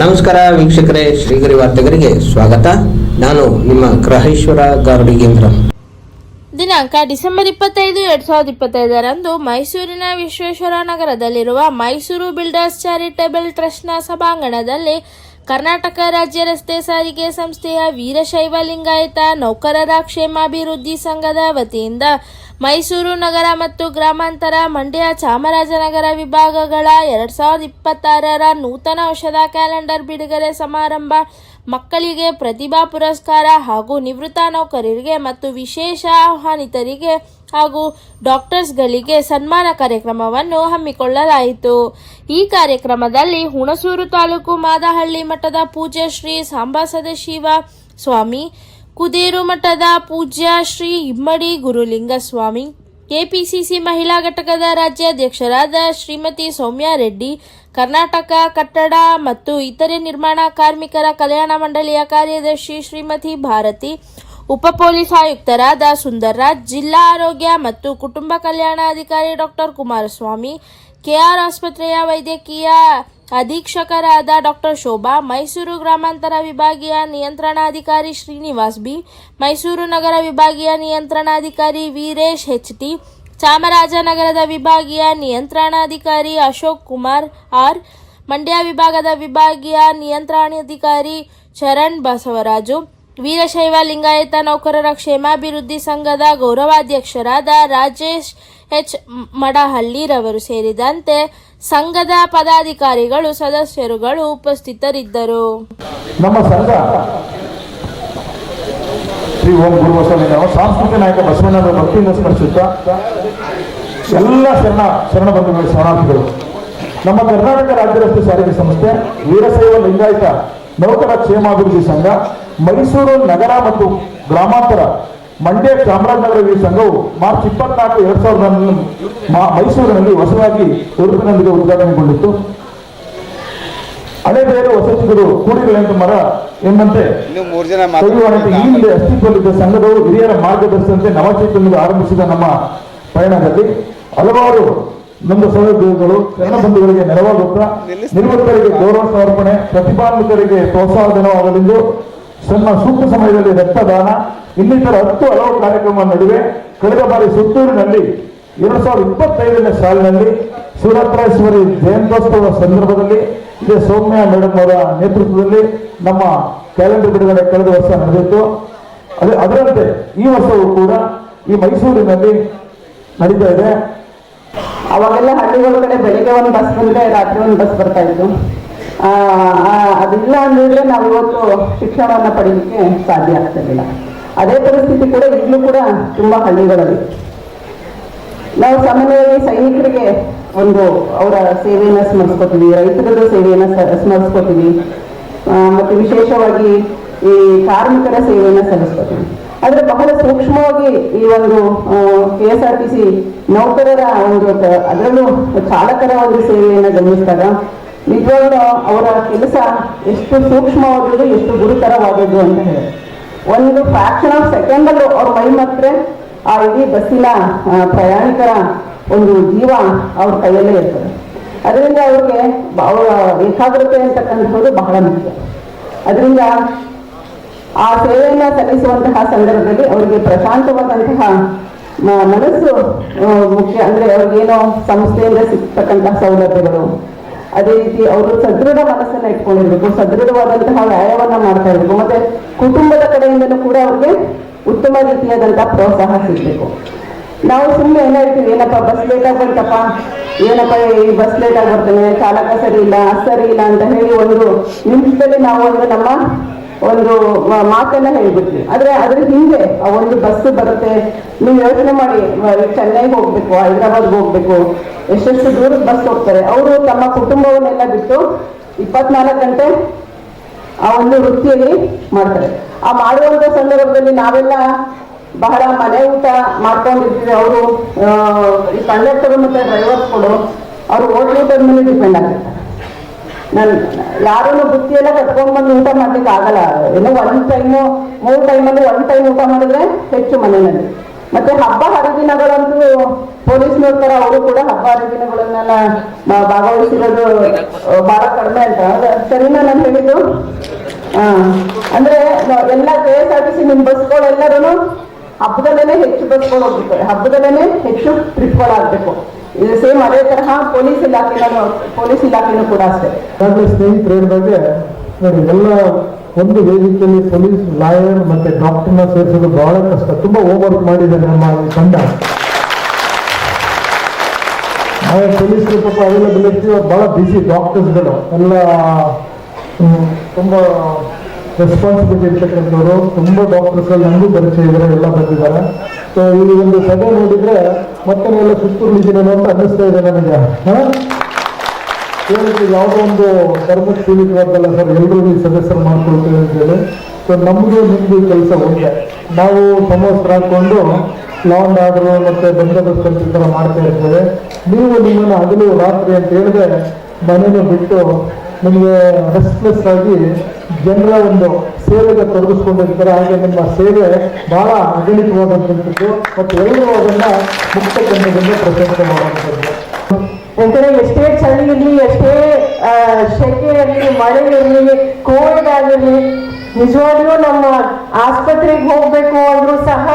ನಮಸ್ಕಾರ ವೀಕ್ಷಕರೇ, ಶ್ರೀಗರಿ ವಾರ್ತೆಗರಿಗೆ ಸ್ವಾಗತ. ನಾನು ನಿಮ್ಮ ಗ್ರಹೇಶ್ವರ ಗಾರ್ಡಿಗೇಂದ್ರ ದಿನಾಂಕ ಡಿಸೆಂಬರ್ ಇಪ್ಪತ್ತೈದು, ಎರಡ್ ಸಾವಿರದ ಇಪ್ಪತ್ತೈದರಂದು ಮೈಸೂರಿನ ವಿಶ್ವೇಶ್ವರ ನಗರದಲ್ಲಿರುವ ಮೈಸೂರು ಬಿಲ್ಡರ್ಸ್ ಚಾರಿಟೇಬಲ್ ಟ್ರಸ್ಟ್ನ ಸಭಾಂಗಣದಲ್ಲಿ ಕರ್ನಾಟಕ ರಾಜ್ಯ ರಸ್ತೆ ಸಾರಿಗೆ ಸಂಸ್ಥೆಯ ವೀರಶೈವ ಲಿಂಗಾಯತ ನೌಕರರ ಕ್ಷೇಮಾಭಿವೃದ್ಧಿ ಸಂಘದ ವತಿಯಿಂದ ಮೈಸೂರು ನಗರ ಮತ್ತು ಗ್ರಾಮಾಂತರ ಮಂಡ್ಯ ಚಾಮರಾಜನಗರ ವಿಭಾಗಗಳ ಎರಡ್ ಸಾವಿರದ ಇಪ್ಪತ್ತಾರರ ನೂತನ ವರ್ಷದ ಕ್ಯಾಲೆಂಡರ್ ಬಿಡುಗಡೆ ಸಮಾರಂಭ ಮಕ್ಕಳಿಗೆ ಪ್ರತಿಭಾ ಪುರಸ್ಕಾರ ಹಾಗೂ ನಿವೃತ್ತ ನೌಕರರಿಗೆ ಮತ್ತು ವಿಶೇಷ ಆಹ್ವಾನಿತರಿಗೆ ಹಾಗೂ ಡಾಕ್ಟರ್ಸ್ಗಳಿಗೆ ಸನ್ಮಾನ ಕಾರ್ಯಕ್ರಮವನ್ನು ಹಮ್ಮಿಕೊಳ್ಳಲಾಯಿತು. ಈ ಕಾರ್ಯಕ್ರಮದಲ್ಲಿ ಹುಣಸೂರು ತಾಲೂಕು ಮಾದಹಳ್ಳಿ ಮಠದ ಪೂಜ್ಯ ಶ್ರೀ ಸಾಂಬಾ ಸದಾಶಿವ ಸ್ವಾಮಿ ಕುದೇರು ಮಠದ ಪೂಜ್ಯ ಶ್ರೀ ಇಮ್ಮಡಿ ಗುರುಲಿಂಗಸ್ವಾಮಿ, ಕೆಪಿಸಿಸಿ ಮಹಿಳಾ ಘಟಕದ ರಾಜ್ಯಾಧ್ಯಕ್ಷರಾದ ಶ್ರೀಮತಿ ಸೌಮ್ಯಾ ರೆಡ್ಡಿ, ಕರ್ನಾಟಕ ಕಟ್ಟಡ ಮತ್ತು ಇತರೆ ನಿರ್ಮಾಣ ಕಾರ್ಮಿಕರ ಕಲ್ಯಾಣ ಮಂಡಳಿಯ ಕಾರ್ಯದರ್ಶಿ ಶ್ರೀಮತಿ ಭಾರತಿ, ಉಪ ಪೊಲೀಸ್ ಆಯುಕ್ತರಾದ ಸುಂದರ್ರಾಜ್, ಜಿಲ್ಲಾ ಆರೋಗ್ಯ ಮತ್ತು ಕುಟುಂಬ ಕಲ್ಯಾಣಾಧಿಕಾರಿ ಡಾಕ್ಟರ್ ಕುಮಾರಸ್ವಾಮಿ, ಕೆಆರ್ ಆಸ್ಪತ್ರೆಯ ವೈದ್ಯಕೀಯ ಅಧೀಕ್ಷಕರಾದ ಡಾಕ್ಟರ್ ಶೋಭಾ, ಮೈಸೂರು ಗ್ರಾಮಾಂತರ ವಿಭಾಗೀಯ ನಿಯಂತ್ರಣಾಧಿಕಾರಿ ಶ್ರೀನಿವಾಸ್ ಬಿ, ಮೈಸೂರು ನಗರ ವಿಭಾಗೀಯ ನಿಯಂತ್ರಣಾಧಿಕಾರಿ ವೀರೇಶ್ ಎಚ್ ಟಿ, ಚಾಮರಾಜನಗರದ ವಿಭಾಗೀಯ ನಿಯಂತ್ರಣಾಧಿಕಾರಿ ಅಶೋಕ್ ಕುಮಾರ್ ಆರ್, ಮಂಡ್ಯ ವಿಭಾಗದ ವಿಭಾಗೀಯ ನಿಯಂತ್ರಣಾಧಿಕಾರಿ ಚರಣ್ ಬಸವರಾಜು, ವೀರಶೈವ ಲಿಂಗಾಯತ ನೌಕರರ ಕ್ಷೇಮಾಭಿವೃದ್ಧಿ ಸಂಘದ ಗೌರವಾಧ್ಯಕ್ಷರಾದ ರಾಜೇಶ್ ಎಚ್ ಮಡಹಳ್ಳಿರವರು ಸೇರಿದಂತೆ ಸಂಘದ ಪದಾಧಿಕಾರಿಗಳು, ಸದಸ್ಯರುಗಳು ಉಪಸ್ಥಿತರಿದ್ದರು. ನಮ್ಮ ಸಂಘ ಶ್ರೀ ಓಂ ಗುರು ನಾವು ಸಾಂಸ್ಕೃತಿಕ ನಾಯಕ ಬಸವಣ್ಣನವರ ಭಕ್ತಿಯಿಂದ ಸ್ಮರಿಸುತ್ತಾ ಎಲ್ಲ ಶರಣ ಶರಣ ಬಂಧುಗಳು, ಶರಣಾರ್ಥಿಗಳು. ನಮ್ಮ ಕರ್ನಾಟಕ ರಾಜ್ಯ ರಸ್ತೆ ಸಾರಿಗೆ ಸಂಸ್ಥೆ ವೀರಶೈವ ಲಿಂಗಾಯತ ನೌಕರ ಕ್ಷೇಮಾಭಿವೃದ್ಧಿ ಸಂಘ ಮೈಸೂರು ನಗರ ಮತ್ತು ಗ್ರಾಮಾಂತರ ಮಂಡ್ಯ ಚಾಮರಾಜನಗರ ಈ ಸಂಘವು ಮಾರ್ಚ್ ಇಪ್ಪತ್ನಾಲ್ಕು ಎರಡ್ ಸಾವಿರದ ಮೈಸೂರಿನಲ್ಲಿ ಹೊಸದಾಗಿ ಉಡುಪಿನೊಂದಿಗೆ ಉದ್ಘಾಟನೆಗೊಂಡಿತ್ತು ಹಳೆ ಬೇರೆ ವಸತಿಗಳು ಕೂಡಿಗಳೆಂದು ಮರ ಎಂಬಂತೆ ಈ ಹಿಂದೆ ಅಸ್ತಿತ್ವದಲ್ಲಿದ್ದ ಸಂಘದವರು ಹಿರಿಯರ ಮಾರ್ಗದರ್ಶನದಂತೆ ನವಚೈತನ್ಯದ ಆರಂಭಿಸಿದ ನಮ್ಮ ಪಯಣದಲ್ಲಿ ಹಲವಾರು ನಮ್ಮ ಸಹೋದ್ಯೋಗಿಗಳು ಬಂಧುಗಳಿಗೆ ನೆರವಾಗುತ್ತಾ ನಿವೃತ್ತರಿಗೆ ಗೌರವ ಸಮರ್ಪಣೆ ಪ್ರತಿಭಾನ್ವಿತರಿಗೆ ಪ್ರೋತ್ಸಾಹಧನವಾಗಲೆಂದು ಸಣ್ಣ ಸೂಕ್ತ ಸಮಯದಲ್ಲಿ ರಕ್ತದಾನ, ಇನ್ನಿತರ ಹತ್ತು ಹಲವು ಕಾರ್ಯಕ್ರಮ ನಡುವೆ ಕಳೆದ ಬಾರಿ ಸುತ್ತೂರಿನಲ್ಲಿ ಎರಡು ಸಾವಿರದ ಇಪ್ಪತ್ತೈದನೇ ಸಾಲಿನಲ್ಲಿ ಶಿವರಾತ್ರೇಶ್ವರಿ ಜಯಂತ್ಯೋತ್ಸವ ಸಂದರ್ಭದಲ್ಲಿ, ಇದೇ ಸೌಮ್ಯ ಮೇಡಮ್ ಅವರ ನೇತೃತ್ವದಲ್ಲಿ ನಮ್ಮ ಕ್ಯಾಲೆಂಡರ್ ಬಿಡುಗಡೆ ಕಳೆದ ವರ್ಷ ನಡೆದಿತ್ತು. ಅದೇ ಅದರಂತೆ ಈ ವರ್ಷವೂ ಕೂಡ ಈ ಮೈಸೂರಿನಲ್ಲಿ ನಡೀತಾ ಇದೆ. ಅವಾಗೆಲ್ಲ ಹಳ್ಳಿಗಳ ಕಡೆ ಬೆಳಿಗ್ಗೆ ಒಂದು ಬಸ್ ಬಂದ್ರೆ ರಾತ್ರಿ ಒಂದು ಬಸ್ ಬರ್ತಾ ಇತ್ತು. ಅದಿಲ್ಲ ಅಂದಿದ್ರೆ ನಾವು ಇವತ್ತು ಶಿಕ್ಷಣವನ್ನು ಪಡೀಲಿಕ್ಕೆ ಸಾಧ್ಯ ಆಗ್ತಿರಲಿಲ್ಲ. ಅದೇ ಪರಿಸ್ಥಿತಿ ಕೂಡ ಈಗಲೂ ಕೂಡ ತುಂಬಾ ಹಳ್ಳಿಗಳಲ್ಲಿ. ನಾವು ಸಾಮಾನ್ಯವಾಗಿ ಸೈನಿಕರಿಗೆ ಒಂದು ಅವರ ಸೇವೆಯನ್ನು ಸ್ಮರಿಸ್ಕೋತೀವಿ ರೈತರದ ಸೇವೆಯನ್ನು ಸ್ಮರಿಸ್ಕೋತೀವಿ ಮತ್ತು ವಿಶೇಷವಾಗಿ ಈ ಕಾರ್ಮಿಕರ ಸೇವೆಯನ್ನು ಸಲ್ಲಿಸ್ಕೋತೀವಿ. ಆದ್ರೆ ಬಹಳ ಸೂಕ್ಷ್ಮವಾಗಿ ಈ ಒಂದು K S R T C ನೌಕರರ ಒಂದು ಅದರಲ್ಲೂ ಚಾಲಕರ ಒಂದು ಸೇವೆಯನ್ನು ಗಮನಿಸಿದಾಗ ನಿಜವಾಗ್ಲೂ ಅವರ ಕೆಲಸ ಎಷ್ಟು ಸೂಕ್ಷ್ಮವಾದದ್ದು ಎಷ್ಟು ಗುರುತರವಾದದ್ದು ಅಂತ ಹೇಳಿ. ಒಂದು ಫ್ರಾಕ್ಷನ್ ಆಫ್ ಸೆಕೆಂಡ್ ಅಲ್ಲೂ ಅವ್ರ ಮೈ ಮಾತ್ರ ಆ ಇಡೀ ಬಸ್ಸಿನ ಪ್ರಯಾಣಿಕರ ಒಂದು ಜೀವ ಅವ್ರ ಕೈಯಲ್ಲೇ ಇರ್ತದೆ. ಅದರಿಂದ ಅವ್ರಿಗೆ ಅವರ ಏಕಾಗ್ರತೆ ಅಂತಕ್ಕಂಥದ್ದು ಬಹಳ ಮುಖ್ಯ. ಅದರಿಂದ ಆ ಸೇವೆಯನ್ನ ಸಲ್ಲಿಸುವಂತಹ ಸಂದರ್ಭದಲ್ಲಿ ಅವರಿಗೆ ಪ್ರಶಾಂತವಾದಂತಹ ಮನಸ್ಸು ಮುಖ್ಯ. ಅಂದ್ರೆ ಅವ್ರಿಗೇನೋ ಸಂಸ್ಥೆಯಿಂದ ಸಿಗ್ತಕ್ಕಂತಹ ಸೌಲಭ್ಯಗಳು ಅದೇ ರೀತಿ ಅವರು ಸದೃಢ ಮನಸ್ಸನ್ನ ಇಟ್ಕೊಂಡಿರ್ಬೇಕು, ಸದೃಢವಾದಂತಹ ವ್ಯಾಯಾಮವನ್ನ ಮಾಡ್ತಾ ಇರ್ಬೇಕು. ಮತ್ತೆ ಕುಟುಂಬದ ಕಡೆಯಿಂದಲೂ ಕೂಡ ಅವ್ರಿಗೆ ಉತ್ತಮ ರೀತಿಯಾದಂತಹ ಪ್ರೋತ್ಸಾಹ ಸಿಗ್ಬೇಕು. ನಾವು ಸುಮ್ಮನೆ ಎಲ್ಲ ಇರ್ತೀವಿ ಏನಪ್ಪ ಬಸ್ ಲೇಟ್ ಬಂತಪ್ಪ ಏನಪ್ಪ, ಈ ಬಸ್ ಲೇಟ್ ಆಗಿ ಬರ್ತಾನೆ ಚಾಲಕ ಸರಿ ಇಲ್ಲ ಸರಿ ಇಲ್ಲ ಅಂತ ಹೇಳಿ ಒಂದು ನಿಮಿಷದಲ್ಲಿ ನಾವು ಒಂದು ನಮ್ಮ ಒಂದು ಮಾತನ್ನ ಆದರೆ ಆದ್ರೆ ಅದ್ರ ಹಿಂದೆ ಆ ಒಂದು ಬಸ್ ಬರುತ್ತೆ. ನೀವು ಯೋಚನೆ ಮಾಡಿ ಚೆನ್ನೈಗೆ ಹೋಗ್ಬೇಕು, ಹೈದರಾಬಾದ್ಗೆ ಹೋಗ್ಬೇಕು. ಎಷ್ಟೆಷ್ಟು ದೂರದ ಬಸ್ ಹೋಗ್ತಾರೆ. ಅವರು ತಮ್ಮ ಕುಟುಂಬವನ್ನೆಲ್ಲ ಬಿಟ್ಟು ಇಪ್ಪತ್ನಾಲ್ಕು ಗಂಟೆ ಆ ಒಂದು ವೃತ್ತಿಯಲ್ಲಿ ಮಾಡ್ತಾರೆ. ಆ ಮಾಡುವಂತ ಸಂದರ್ಭದಲ್ಲಿ ನಾವೆಲ್ಲ ಬಹಳ ಮನೆ ಊಟ ಮಾಡ್ಕೊಂಡಿರ್ತೀವಿ. ಅವರು ಈ ಕಂಡಕ್ಟರ್ ಮತ್ತೆ ಡ್ರೈವರ್ಸ್ಗಳು ಅವರು ಹೋಟ್ಲ್ ಮೇಲೆ ಡಿಪೆಂಡ್ ಆಗಿರ್ತಾರೆ ನನ್ ಯಾರನ್ನು ಬುತ್ತಿಯೆಲ್ಲ ಕಟ್ಕೊಂಡ್ಬಂದು ಊಟ ಮಾಡ್ಲಿಕ್ಕೆ ಆಗಲ್ಲ. ಏನೋ ಒಂದ್ ಟೈಮು ಮೂರು ಟೈಮಲ್ಲಿ ಒಂದ್ ಟೈಮ್ ಊಟ ಮಾಡಿದ್ರೆ ಹೆಚ್ಚು ಮನೆಯಲ್ಲಿ. ಮತ್ತೆ ಹಬ್ಬ ಹರಿದಿನಗಳಂತೂ ಪೊಲೀಸ್ನವ್ರ ನೋಡ್ತಾರ, ಅವರು ಕೂಡ ಹಬ್ಬ ಹರಿದಿನಗಳನ್ನೆಲ್ಲ ಭಾಗವಹಿಸಿರೋದು ಬಹಳ ಕಡಿಮೆ ಅಂತ. ಸರಿನಾ ನಾನು ಹೇಳಿದ್ದು? ಹಾ ಅಂದ್ರೆ ಎಲ್ಲ K S R T C ನಿಮ್ ಬಸ್ಗಳೆಲ್ಲರೂ ಹಬ್ಬದಲ್ಲೇನೆ ಹೆಚ್ಚು ಬಸ್ಗಳು ಹೋಗ್ಬಿಡ್ತಾರೆ ಹಬ್ಬದಲ್ಲೇನೆ ಹೆಚ್ಚು ಟ್ರಿಪ್ಗಳಾಗಬೇಕು ಇದು ಸೇಮ್ ಅದೇ ತರಹ ಪೊಲೀಸ್ ಇಲಾಖೆನೂ ಪೊಲೀಸ್ ಇಲಾಖೆನೂ ಕೂಡ ಅಷ್ಟೇ. ಈಗಾಗಲೇ ಸ್ನೇಹಿತರು ಹೇಳಿದಾಗೆ ನೋಡಿ, ಎಲ್ಲ ಒಂದು ವೇದಿಕೆಯಲ್ಲಿ ಪೊಲೀಸ್, ಲಾಯರ್ ಮತ್ತೆ ಡಾಕ್ಟರ್ನ ಸೇರಿಸೋದು ಬಹಳ ಕಷ್ಟ. ತುಂಬಾ ವರ್ಕ್ ಮಾಡಿದೆ ನಮ್ಮ ತಂಡ. ನಾವೇ ಪೊಲೀಸರು ಪಾಪ ಅವೈಲಬಿಲಿಟಿ ಬಹಳ ಬಿಸಿ ಡಾಕ್ಟರ್ಸ್ಗಳು ಎಲ್ಲ ತುಂಬಾ ರೆಸ್ಪಾನ್ಸಿಬಿಲಿಟಿ ಇರ್ತಕ್ಕಂಥವ್ರು ತುಂಬ ಡಾಕ್ಟರ್ಸ್ ನಮಗೂ ಪರಿಚಯ ಇದ್ದಾರೆ, ಎಲ್ಲ ಬಂದಿದ್ದಾರೆ. ಸೊ ಈ ಒಂದು ಸಭೆ ನೋಡಿದ್ರೆ ಮತ್ತೆ ಎಲ್ಲ ಸುತ್ತುರ್ಲಿದ್ದೀನೇನೋ ಅಂತ ಅನ್ನಿಸ್ತಾ ಇದೆ ನನಗೆ. ಹಾಂ? ಯಾವುದೋ ಒಂದು ಧರ್ಮಕ್ಕೆ ಸೀಮಿತವಾದಲ್ಲ ಸರ್ ಎಲ್ಲರೂ ಈ ಸದಸ್ಯರು ಮಾಡ್ಕೊಳ್ತೇವೆ ಅಂತ ಹೇಳಿ. ಸೊ ನಮಗೂ ನಿಮ್ದು ಕೆಲಸ ಒಂದೇ ನಾವು ಸಮವಸ್ತ್ರ ಹಾಕೊಂಡು ಲಾಂಗ್ ಆರ್ಡರ್ ಮತ್ತೆ ಬಂದೋಬಸ್ತ್ ಈ ಥರ ಮಾಡ್ತಾ ಇರ್ತೇವೆ. ನೀವು ನಿಮ್ಮನ್ನು ಹಗಲು ರಾತ್ರಿ ಅಂತ ಹೇಳಿದ್ರೆ ಮನೇನ ಬಿಟ್ಟು ನಿಮಗೆ ರೆಸ್ಟ್ಲೆಸ್ ಆಗಿ ಜನರ ಒಂದು ಸೇವೆಗೆ ತೊಡಗಿಸ್ಕೊಂಡಿರ್ತಾರೆ. ಹಾಗೆ ನಿಮ್ಮ ಸೇವೆ ಬಹಳ ಅಗಣಿತವಾದಂಥದ್ದು ಮತ್ತು ಎಲ್ಲರೂ ಅದನ್ನ ಮುಕ್ತ ಜನರಿಂದ ಪ್ರಶಂಸೆ ಮಾಡುವಂಥದ್ದು ಯಾಕಂದ್ರೆ ಎಷ್ಟೇ ಚಳಿ ಇರಲಿ, ಎಷ್ಟೇ ಶೆಕೆ ಇರಲಿ, ಮಳೆ ಇರಲಿ, ಕೋವಿಡ್ ಆಗಿರಲಿ, ನಿಜವಾಗ್ಲೂ ನಮ್ಮ ಆಸ್ಪತ್ರೆಗೆ ಹೋಗ್ಬೇಕು ಅಂದ್ರೂ ಸಹ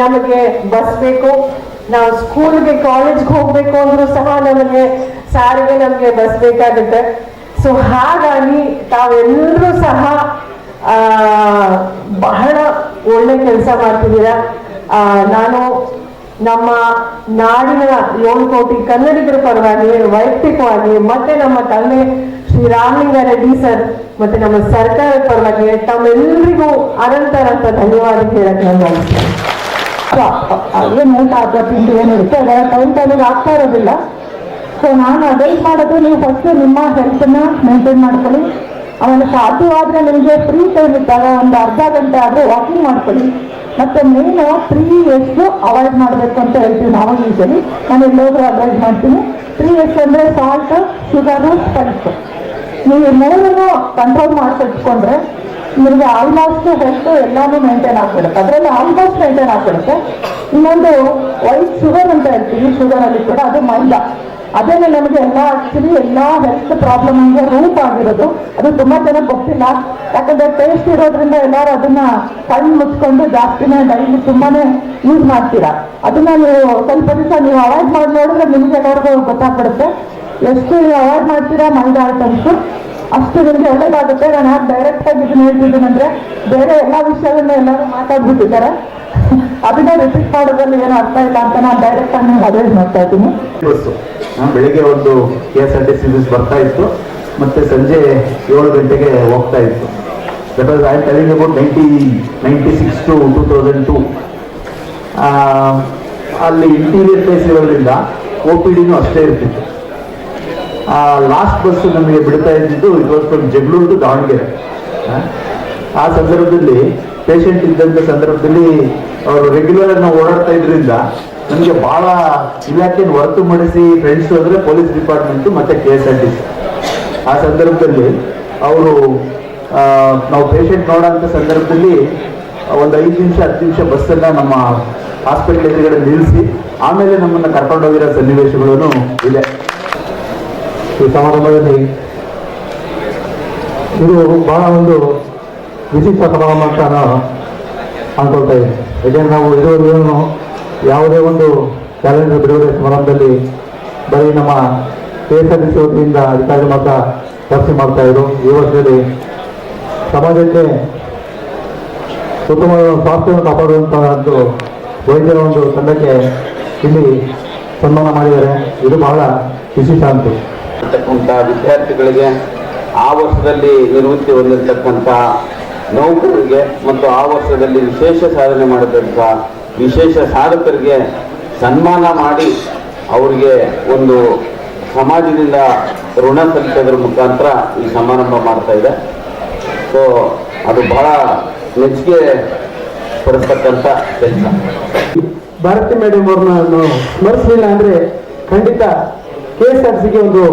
ನಮಗೆ ಬಸ್ ಬೇಕು. ನಾವು ಸ್ಕೂಲ್ಗೆ ಕಾಲೇಜ್ಗೆ ಹೋಗ್ಬೇಕು ಅಂದ್ರೂ ಸಹ ನಮಗೆ ಸಾರಿಗೆ ನಮಗೆ ಬಸ್ ಬೇಕಾಗುತ್ತೆ. ಸೊ ಹಾಗಾಗಿ ತಾವೆಲ್ಲರೂ ಸಹ ಬಹಳ ಒಳ್ಳೆ ಕೆಲಸ ಮಾಡ್ತಿದ್ದೀರಾ. ನಾನು ನಮ್ಮ ನಾಡಿನ ಏಳು ಕೋಟಿ ಕನ್ನಡಿಗರ ಪರವಾಗಿ, ವೈಯಕ್ತಿಕವಾಗಿ, ಮತ್ತೆ ನಮ್ಮ ತಂದೆ ಶ್ರೀ ರಾಮಲಿಂಗಾರೆಡ್ಡಿ ಸರ್, ಮತ್ತೆ ನಮ್ಮ ಸರ್ಕಾರದ ಪರವಾಗಿ ತಮ್ಮೆಲ್ಲರಿಗೂ ಅನಂತರಂತ ಧನ್ಯವಾದ ಕೇಳಕ್ಕೆ ನಾನು ಏನು ಊಟ ಅಥವಾ ತಿಂಡಿ ಏನಿರುತ್ತೆ? ಅದರ ಟೈಮ್ ಟೈಮಿಗೆ ಆಗ್ತಾ ಇರೋದಿಲ್ಲ. ಸೊ ನಾನು ಅಡ್ವೈಸ್ ಮಾಡೋದು, ನೀವು ಫಸ್ಟ್ ನಿಮ್ಮ ಹೆಲ್ತನ್ನ ಮೇಂಟೈನ್ ಮಾಡ್ಕೊಳ್ಳಿ. ಆಮೇಲೆ ಸಾಧ್ಯವಾದ್ರೆ ನಿಮಗೆ ಫ್ರೀ ಟೈಮ್ ಇದ್ದಾಗ ಒಂದು ಅರ್ಧ ಗಂಟೆ ಆದರೂ ವಾಕಿಂಗ್ ಮಾಡ್ಕೊಳ್ಳಿ. ಮತ್ತೆ ಮೇನ್ ತ್ರೀ ಇಯರ್ಸ್ ಅವಾಯ್ಡ್ ಮಾಡಬೇಕು ಅಂತ ಹೇಳ್ತೀವಿ ನಾವು ಈಸಲಿ ನಾನು ಎಲ್ಲೋದ್ರೂ ಅವಾಯ್ಡ್ ಮಾಡ್ತೀನಿ. ತ್ರೀ ಇಯರ್ಸ್ ಅಂದರೆ ಸಾಲ್ಟ್ ಶುಗರು ಸ್ಪೈಸ್ ನೀವು ಮೂರನ್ನು ಕಂಟ್ರೋಲ್ ಮಾಡ್ಕೊಟ್ಕೊಂಡ್ರೆ ನಿಮಗೆ ಆಲ್ಮೋಸ್ಟ್ ಹೆಲ್ತ್ ಎಲ್ಲಾನು ಮೇಂಟೈನ್ ಆಗ್ಬಿಡುತ್ತೆ. ಅದರಲ್ಲಿ ಆಲ್ಮೋಸ್ಟ್ ಮೇಂಟೈನ್ ಆಗ್ಬಿಡುತ್ತೆ. ಇನ್ನೊಂದು ವೈಟ್ ಶುಗರ್ ಅಂತ ಹೇಳ್ತೀವಿ ಶುಗರ್ ಅಲ್ಲಿ ಕೂಡ ಅದು ಮೈದಾ. ಅದೇನೆ ನಮಗೆ ಎಲ್ಲ ಆಕ್ಚುಲಿ ಎಲ್ಲ ಹೆಲ್ತ್ ಪ್ರಾಬ್ಲಮ್ ರೂಪ ಆಗಿರೋದು. ಅದು ತುಂಬಾ ಜನ ಗೊತ್ತಿಲ್ಲ. ಯಾಕಂದ್ರೆ ಟೇಸ್ಟ್ ಇರೋದ್ರಿಂದ ಎಲ್ಲರೂ ಅದನ್ನ ಕಣ್ಣು ಮುಚ್ಕೊಂಡು ಜಾಸ್ತಿನೇ ಡೈಲಿ ತುಂಬಾನೇ ಯೂಸ್ ಮಾಡ್ತೀರಾ. ಅದನ್ನ ನೀವು ಸ್ವಲ್ಪ ದಿವಸ ನೀವು ಅವಾಯ್ಡ್ ಮಾಡಿ ನೋಡಿದ್ರೆ ನಿಮ್ಗೆ ಎಲ್ಲರಿಗೂ ಗೊತ್ತಾಗ್ಬಿಡುತ್ತೆ. ಎಷ್ಟು ನೀವು ಅವಾಯ್ಡ್ ಮಾಡ್ತೀರಾ ಮೈದಾ ಐಟಮ್ಸ್ ಅಷ್ಟು. ನಿಮಗೆ ಒಳ್ಳೇದಾಗುತ್ತೆ. ನಾನು ಡೈರೆಕ್ಟ್ ಆಗಿ ಇದನ್ನ ಹೇಳ್ತಿದ್ದೀನಿ ಅಂದ್ರೆ ಬೇರೆ ಎಲ್ಲ ವಿಷಯಗಳನ್ನ ಎಲ್ಲರೂ ಮಾತಾಡ್ಬಿಟ್ಟಿದ್ದಾರೆ. ಅದನ್ನ ರಿಪೀಟ್ ಮಾಡೋದ್ರಲ್ಲಿ ಏನು ಅರ್ಥ ಇಲ್ಲ ಅಂತ ನಾನು ಡೈರೆಕ್ಟ್ ಆಗಿ ಅಡ್ವೈಸ್ ಮಾಡ್ತಾ ಇದ್ದೀನಿ. ಆ, ಬೆಳಿಗ್ಗೆ ಒಂದು K S R T C bus ಬರ್ತಾ ಇತ್ತು. ಮತ್ತೆ ಸಂಜೆ ಏಳು ಗಂಟೆಗೆ ಹೋಗ್ತಾ ಇತ್ತು. Was I telling about ninety ninety six to two thousand two ಅಲ್ಲಿ ಇಂಟೀರಿಯರ್ ಪ್ಲೇಸ್ ಇರೋದ್ರಿಂದ ಒ ಪಿ ಡಿನೂ ಅಷ್ಟೇ ಇರ್ತಿತ್ತು. ಲಾಸ್ಟ್ ಬಸ್ ನಮಗೆ ಬಿಡ್ತಾ ಇದ್ದಿದ್ದು it was from Jagalur to Davanagere ಆ ಸಂದರ್ಭದಲ್ಲಿ ಪೇಷಂಟ್ ಇದ್ದಂಥ ಸಂದರ್ಭದಲ್ಲಿ ಅವರು ರೆಗ್ಯುಲರ್ ಆಗಿ ನಾವು ಓಡಾಡ್ತಾ ಇದ್ರಿಂದ ನಮಗೆ ಬಹಳ ಇಲಾಖೆ ಹೊರತು ಮಾಡಿಸಿ ಫ್ರೆಂಡ್ಸ್ ಅಂದ್ರೆ ಪೊಲೀಸ್ ಡಿಪಾರ್ಟ್ಮೆಂಟ್ ಮತ್ತೆ K S R T C ಆ ಸಂದರ್ಭದಲ್ಲಿ ಅವರು ನಾವು ಪೇಷಂಟ್ ನೋಡೋಂಥ ಸಂದರ್ಭದಲ್ಲಿ ಒಂದು ಐದು ನಿಮಿಷ, ಹತ್ತು ನಿಮಿಷ ಬಸ್ಸನ್ನ ನಮ್ಮ ಹಾಸ್ಪಿಟಲ್ ಎದುರುಗಡೆ ನಿಲ್ಲಿಸಿ, ಆಮೇಲೆ ನಮ್ಮನ್ನ ಕರ್ಕೊಂಡೋಗಿರೋ ಸನ್ನಿವೇಶಗಳು ಇದೆ. ಈ ಸಮಾರಂಭದಲ್ಲಿ ಇದು ಬಹಳ ಒಂದು ವಿಚಿತ್ರ ಸಮಾರಂಭ ಅಂತ ನಾನು ಅನ್ಕೊಳ್ತಾ ಇದ್ದೀನಿ. ಯಾಕೆಂದ್ರೆ ನಾವು ಇದುವರೆಗೂ ಯಾವುದೇ ಒಂದು ಕ್ಯಾಲೆಂಡರ್ ಬಿಡುಗಡೆ ಸಮಾರಂಭದಲ್ಲಿ ಬರೀ ನಮ್ಮ ಕೆ ಎಸ್ ಆರ್ ಸಿ ವತಿಯಿಂದ ಅಧಿಕಾರಿ ಮಾತ್ರ ಚರ್ಚೆ ಮಾಡ್ತಾ ಇದ್ರು ಈ ವರ್ಷದಲ್ಲಿ ಸಮಾಜಕ್ಕೆ ಉತ್ತಮ ಸ್ವಾಸ್ಥ್ಯವನ್ನು ಕಾಪಾಡುವಂತಹ ಒಂದು ವೈದ್ಯರ ಒಂದು ತಂಡಕ್ಕೆ ಇಲ್ಲಿ ಸನ್ಮಾನ ಮಾಡಿದ್ದಾರೆ. ಇದು ಬಹಳ ವಿಶೇಷ ಅಂತ. ವಿದ್ಯಾರ್ಥಿಗಳಿಗೆ ಆ ವರ್ಷದಲ್ಲಿ ನಿವೃತ್ತಿ ಹೊಂದಿರತಕ್ಕಂಥ ನೌಕರರಿಗೆ ಮತ್ತು ಆ ವರ್ಷದಲ್ಲಿ ವಿಶೇಷ ಸಾಧನೆ ಮಾಡಿದಂಥ ವಿಶೇಷ ಸಾಧಕರಿಗೆ ಸನ್ಮಾನ ಮಾಡಿ ಅವರಿಗೆ ಒಂದು ಸಮಾಜದಿಂದ ಋಣ ಸಲ್ಲಿಸೋದ್ರ ಮುಖಾಂತರ ಈ ಸಮಾರಂಭ ಮಾಡ್ತಾ ಇದೆ. ಸೊ ಅದು ಬಹಳ ಮೆಚ್ಚುಗೆ ಪಡಿಸ್ತಕ್ಕಂಥ ಕೆಲಸ. ಭಾರತಿ ಮೇಡಮ್ ಅವ್ರನ್ನ ನಾನು ಸ್ಮರಿಸಲಿಲ್ಲ ಅಂದ್ರೆ ಖಂಡಿತ ಕೆ ಎಸ್ ಆರ್ ಸಿಗೆ ಒಂದು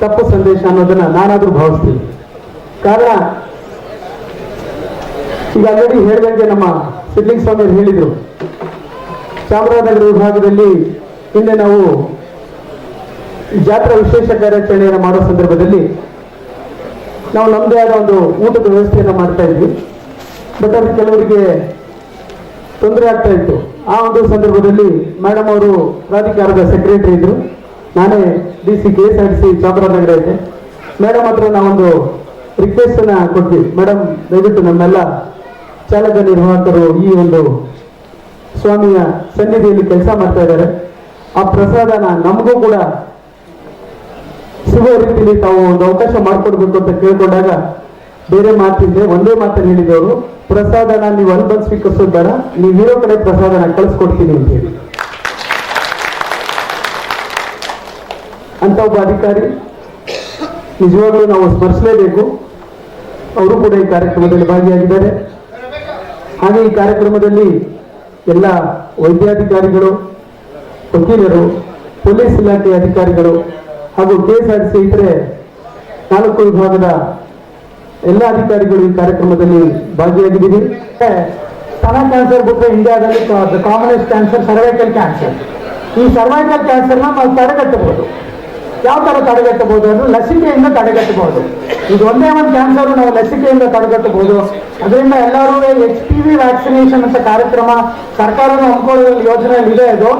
ತಪ್ಪು ಸಂದೇಶ ಅನ್ನೋದನ್ನ ನಾನಾದ್ರೂ ಭಾವಿಸ್ತೀನಿ. ಕಾರಣ ಈಗ ಆಲ್ರೆಡಿ ಹೇಳಿದಂತೆ ನಮ್ಮ ಸಿದ್ಲಿಂಗ್ ಸ್ವಾಮಿ ಹೇಳಿದರು. ಚಾಮರಾಜನಗರ ವಿಭಾಗದಲ್ಲಿ ಹಿಂದೆ ನಾವು ಜಾತ್ರಾ ವಿಶೇಷ ಕಾರ್ಯಾಚರಣೆಯನ್ನು ಮಾಡೋ ಸಂದರ್ಭದಲ್ಲಿ ನಾವು ನಮ್ಮದೇ ಆದ ಒಂದು ಊಟದ ವ್ಯವಸ್ಥೆಯನ್ನು ಮಾಡ್ತಾ ಇದ್ವಿ. ಬಟ್ ಅದು ಕೆಲವರಿಗೆ ತೊಂದರೆ ಆಗ್ತಾ ಇತ್ತು. ಆ ಒಂದು ಸಂದರ್ಭದಲ್ಲಿ ಮೇಡಮ್ ಅವರು ಪ್ರಾಧಿಕಾರದ ಸೆಕ್ರೆಟರಿ ಇದ್ರು. ನಾನೇ D C K S R C Chamarajanagar ಇದ್ದೆ ಮೇಡಮ್ ಹತ್ರ ನಾವೊಂದು ರಿಕ್ವೆಸ್ಟ್ ಅನ್ನ ಕೊಟ್ವಿ. ಮೇಡಮ್, ದಯವಿಟ್ಟು ನಮ್ಮೆಲ್ಲ ಚಾಲಕ ನಿರ್ವಾಹಕರು ಈ ಒಂದು ಸ್ವಾಮಿಯ ಸನ್ನಿಧಿಯಲ್ಲಿ ಕೆಲಸ ಮಾಡ್ತಾ ಇದ್ದಾರೆ. ಆ ಪ್ರಸಾದನ ನಮಗೂ ಕೂಡ ಸಿಗುವ ರೀತಿಯಲ್ಲಿ ತಾವು ಒಂದು ಅವಕಾಶ ಮಾಡಿಕೊಡ್ಬೇಕು ಅಂತ ಕೇಳ್ಕೊಂಡಾಗ ಬೇರೆ ಮಾತಿದ್ದೆ ಒಂದೇ ಮಾತನ್ನು ಹೇಳಿದವರು ಪ್ರಸಾದನ ನೀವು ಅಲ್ಲಿ ಬಂದು ಸ್ವೀಕರಿಸೋದಾರ ಬೇಡ ನೀವು ಇರೋ ಕಡೆ ಪ್ರಸಾದನ ಕಳಿಸ್ಕೊಡ್ತೀನಿ ಅಂತ ಹೇಳಿ. ಅಂತ ಒಬ್ಬ ಅಧಿಕಾರಿ, ನಿಜವಾಗ್ಲೂ ನಾವು ಸ್ಮರಿಸಲೇಬೇಕು. ಅವರು ಕೂಡ ಈ ಕಾರ್ಯಕ್ರಮದಲ್ಲಿ ಭಾಗಿಯಾಗಿದ್ದಾರೆ. ಹಾಗೆ ಈ ಕಾರ್ಯಕ್ರಮದಲ್ಲಿ ಎಲ್ಲ ವೈದ್ಯಾಧಿಕಾರಿಗಳು, ವಕೀಲರು, ಪೊಲೀಸ್ ಇಲಾಖೆ ಅಧಿಕಾರಿಗಳು ಹಾಗೂ ಕೆ ಎಸ್ ಆರ್ ಸಿ ಇತರೆ ತಾಲೂಕು ವಿಭಾಗದ ಎಲ್ಲ ಅಧಿಕಾರಿಗಳು ಈ ಕಾರ್ಯಕ್ರಮದಲ್ಲಿ ಭಾಗಿಯಾಗಿದ್ದೀವಿ ಸ್ತನ ಕ್ಯಾನ್ಸರ್ ಬಿಟ್ಟರೆ ಇಂಡಿಯಾದಲ್ಲಿ ಕಾಮನೆಸ್ಟ್ ಕ್ಯಾನ್ಸರ್ ಸರ್ವೈಕಲ್ ಕ್ಯಾನ್ಸರ್ ಈ ಸರ್ವೈಕಲ್ ಕ್ಯಾನ್ಸರ್ನ ನಾವು ತಡೆಗಟ್ಟಬಹುದು. ಯಾವ ತರ ತಡೆಗಟ್ಟಬಹುದು? ಅಂದ್ರೆ ಲಸಿಕೆಯಿಂದ ತಡೆಗಟ್ಟಬಹುದು. ಇದು ಒಂದೇ ಒಂದು ಕ್ಯಾನ್ಸರ್ ನಾವು ಲಸಿಕೆಯಿಂದ ತಡೆಗಟ್ಟಬಹುದು. ಅದರಿಂದ ಎಲ್ಲರೂ ಎಚ್ ಪಿ ವಿ ವ್ಯಾಕ್ಸಿನೇಷನ್ ಅಂತ ಕಾರ್ಯಕ್ರಮ ಸರ್ಕಾರನ ಹಮ್ಮಿಕೊಳ್ಳುವ ಯೋಜನೆ ಇದೆ. ಅದು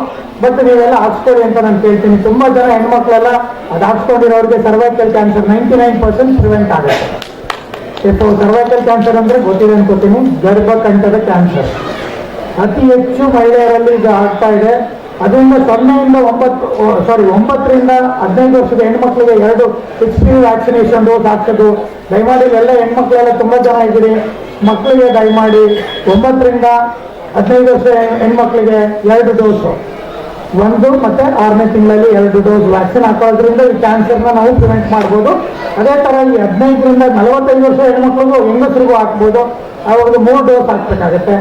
ಬಟ್ ನೀವೆಲ್ಲ ಹಾಕ್ಸ್ಕೊಳ್ಳಿ ಅಂತ ನಾನು ಕೇಳ್ತೀನಿ. ತುಂಬಾ ಜನ ಹೆಣ್ಮಕ್ಳೆಲ್ಲ ಅದು ಹಾಕ್ಸ್ಕೊಂಡಿರೋರಿಗೆ cervical cancer ninety nine percent prevent ಆಗುತ್ತೆ ಸೊ ಸರ್ವೈಕಲ್ ಕ್ಯಾನ್ಸರ್ ಅಂದ್ರೆ ಗೊತ್ತಿದೆ ಅನ್ಕೋತೀನಿ. ಗರ್ಭಕಂಠದ ಕ್ಯಾನ್ಸರ್ ಅತಿ ಹೆಚ್ಚು ಮಹಿಳೆಯರಲ್ಲಿ ಇದು ಆಗ್ತಾ ಇದೆ. ಅದರಿಂದ ಸೊನ್ನೆಯಿಂದ ಒಂಬತ್ತು ಸಾರಿ ಒಂಬತ್ತರಿಂದ ಹದಿನೈದು ವರ್ಷದ ಹೆಣ್ಮಕ್ಳಿಗೆ ಎರಡು ಸಿಕ್ಸ್ ವ್ಯಾಕ್ಸಿನೇಷನ್ ಡೋಸ್ ಹಾಕ್ಸೋದು. ದಯಮಾಡಿ ಎಲ್ಲ ಹೆಣ್ಮಕ್ಳೆಲ್ಲ ತುಂಬ ಜನ ಇದ್ದೀರಿ. ಮಕ್ಕಳಿಗೆ ದಯಮಾಡಿ ಒಂಬತ್ತರಿಂದ ಹದಿನೈದು ವರ್ಷ ಹೆಣ್ಮಕ್ಳಿಗೆ ಎರಡು ಡೋಸು ಒಂದು ಮತ್ತೆ ಆರನೇ ತಿಂಗಳಲ್ಲಿ ಎರಡು ಡೋಸ್ ವ್ಯಾಕ್ಸಿನ್ ಹಾಕೋದ್ರಿಂದ ಈ ಕ್ಯಾನ್ಸರ್ನ ನಾವು ಪ್ರಿವೆಂಟ್ ಮಾಡ್ಬೋದು. ಅದೇ ಥರ ಈ ಹದಿನೈದರಿಂದ ನಲವತ್ತೈದು ವರ್ಷ ಹೆಣ್ಮಕ್ಳಿಗೂ ಹೆಂಗಸರಿಗೂ ಹಾಕ್ಬೋದು. ಅವಾಗ ಮೂರು ಡೋಸ್ ಹಾಕ್ಬೇಕಾಗತ್ತೆ.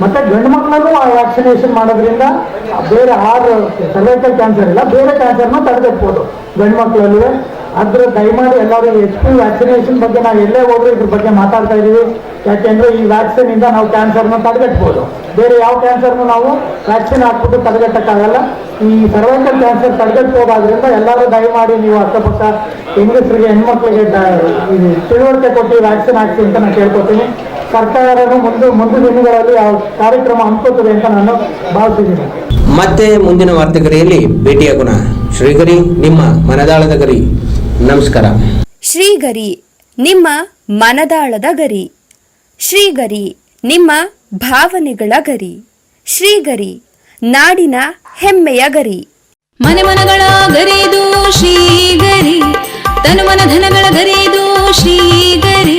ಮತ್ತೆ ಗಂಡು ಮಕ್ಕಳಲ್ಲೂ ವ್ಯಾಕ್ಸಿನೇಷನ್ ಮಾಡೋದ್ರಿಂದ ಬೇರೆ ಆರು ಸರ್ವೈಕಲ್ ಕ್ಯಾನ್ಸರ್ ಇಲ್ಲ, ಬೇರೆ ಕ್ಯಾನ್ಸರ್ನ ತಡೆಗಟ್ಬೋದು ಗಂಡು ಮಕ್ಕಳಲ್ಲಿ ಅದ್ರ ದಯಮಾಡಿ ಎಲ್ಲರೂ ಎಚ್ ಪಿ ವ್ಯಾಕ್ಸಿನೇಷನ್ ಬಗ್ಗೆ ನಾವು ಎಲ್ಲೇ ಹೋದ್ರೆ ಇದ್ರ ಬಗ್ಗೆ ಮಾತಾಡ್ತಾ ಇದೀವಿ ಯಾಕೆಂದ್ರೆ ಈ ವ್ಯಾಕ್ಸಿನ್ ಇಂದ ನಾವು ಕ್ಯಾನ್ಸರ್ನ ತಡೆಗಟ್ಬೋದು. ಬೇರೆ ಯಾವ ಕ್ಯಾನ್ಸರ್ನು ನಾವು ವ್ಯಾಕ್ಸಿನ್ ಹಾಕ್ಬಿಟ್ಟು ತಡೆಗಟ್ಟಕ್ಕಾಗಲ್ಲ. ಈ ಸರ್ವೈಕಲ್ ಕ್ಯಾನ್ಸರ್ ತಡೆಗಟ್ಬೋದಾದ್ರಿಂದ ಎಲ್ಲರೂ ದಯಮಾಡಿ ನೀವು ಅಕ್ಕಪಕ್ಕ ಹೆಂಗಸರಿಗೆ, ಹೆಣ್ಮಕ್ಳಿಗೆ ತಿಳುವಳಿಕೆ ಕೊಟ್ಟು ವ್ಯಾಕ್ಸಿನ್ ಹಾಕ್ಸಿ ಅಂತ ನಾನು ಕೇಳ್ಕೊತೀನಿ. ಸರ್ಕಾರನು ಮುಂದೆ ಮುಂದಿನ ದಿನಗಳಲ್ಲಿ ಯಾವ ಕಾರ್ಯಕ್ರಮ ಹಮ್ಮಿಕೊಳ್ತದೆ ಅಂತ ನಾನು ಭಾವಿಸಿದ್ದೀನಿ ಮತ್ತೆ ಮುಂದಿನ ವಾರ್ತೆಗರಿಯಲ್ಲಿ ಭೇಟಿಯಾಗೋಣ. ಶ್ರೀಗರಿ ನಿಮ್ಮ ಮನದಾಳದ ಗರಿ. ನಮಸ್ಕಾರ. ಶ್ರೀಗರಿ ನಿಮ್ಮ ಮನದಾಳದ ಗರಿ. ಶ್ರೀಗರಿ ನಿಮ್ಮ ಭಾವನೆಗಳ ಗರಿ. ಶ್ರೀಗರಿ ನಾಡಿನ ಹೆಮ್ಮೆಯ ಗರಿ. ಮನೆ ಮನಗಳ ಗರಿದು ಶ್ರೀಗರಿ ತನು ಮನ ಧನಗಳ ಗರಿದು ಶ್ರೀಗರಿ.